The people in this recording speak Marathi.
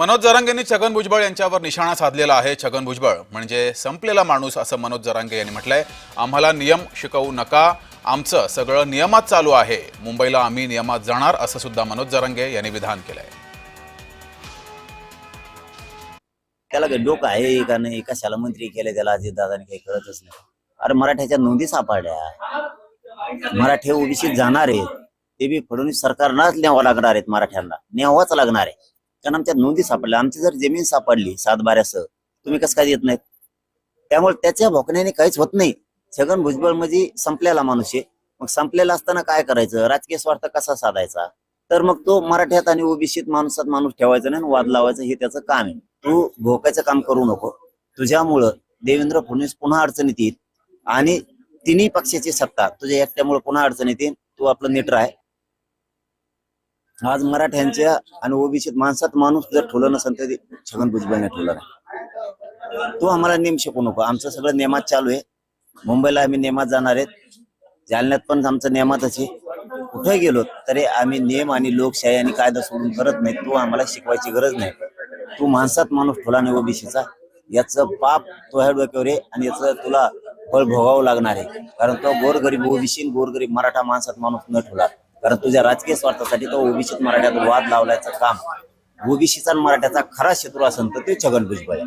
मनोज जरांगेंनी छगन भुजबळ यांच्यावर निशाणा साधलेला आहे. छगन भुजबळ म्हणजे संपलेला माणूस असं मनोज जरांगे यांनी म्हटलंय. आम्हाला नियम शिकवू नका. आमचं सगळं नियमात चालू आहे. मुंबईला आम्ही नियमात जाणार असं सुद्धा मनोज जरांगे यांनी विधान केलंय. त्याला डोकं आहे का नाही? कशाला मंत्री केले त्याला अजित दादाने काही कळतच नाही. अरे मराठ्याच्या नोंदी सापडल्या. मराठे ओबीसी जाणार आहेत. ते बी फडणवीस सरकारनाच न्यावं लागणार आहेत मराठ्यांना. न्यावाच लागणार आहे. कारण आमच्या नोंदी सापडल्या. आमची जर जमीन सापडली सातबाऱ्यासह तुम्ही कसं काय येत नाहीत? त्यामुळे त्याच्या भोकण्याने काहीच होत नाही. छगन भुजबळ म्हणजे संपलेला माणूस आहे. मग संपलेला असताना काय करायचं? राजकीय स्वार्थ कसा साधायचा? तर मग तो मराठ्यात आणि ओबीसीत माणसात माणूस ठेवायचा नाही आणि वाद लावायचं हे त्याचं काम आहे. तू भोकायचं काम करू नको. तुझ्यामुळं देवेंद्र फडणवीस पुन्हा अडचणीत येईल आणि तिन्ही पक्षाची सत्ता तुझ्या एकट्यामुळे पुन्हा अडचणीत येईल. तू आपलं नीट राह. आज मराठ्यांच्या आणि ओबीसीत माणसात माणूस जर ठेवलं नसेल तर छगन भुजबळने ठेवलं नाही. तू आम्हाला नेम शिकू नको. आमचं सगळं नेमात चालू आहे. मुंबईला आम्ही नेमात जाणार आहेत. जालन्यात पण आमचं नेमातच आहे. कुठे गेलो तरी आम्ही नियम आणि लोकशाही आणि कायदा सोडून करत नाही. तू आम्हाला शिकवायची गरज नाही. तू माणसात माणूस ठेवला नाही ओबीसीचा. याचं पाप तुझ्या डोक्यावर आहे आणि याचं तुला फळ भोगावं लागणार आहे. कारण तो गोरगरीब ओबीसी गोरगरीब मराठा माणसात माणूस न ठेवला. कारण तुझ्या राजकीय स्वार्थासाठी तो ओबीसीत मराठ्यात वाद लावल्याचं काम ओबीसीचा मराठ्याचा खरा शत्रू असेल तर ते छगन भुजबळ आहे.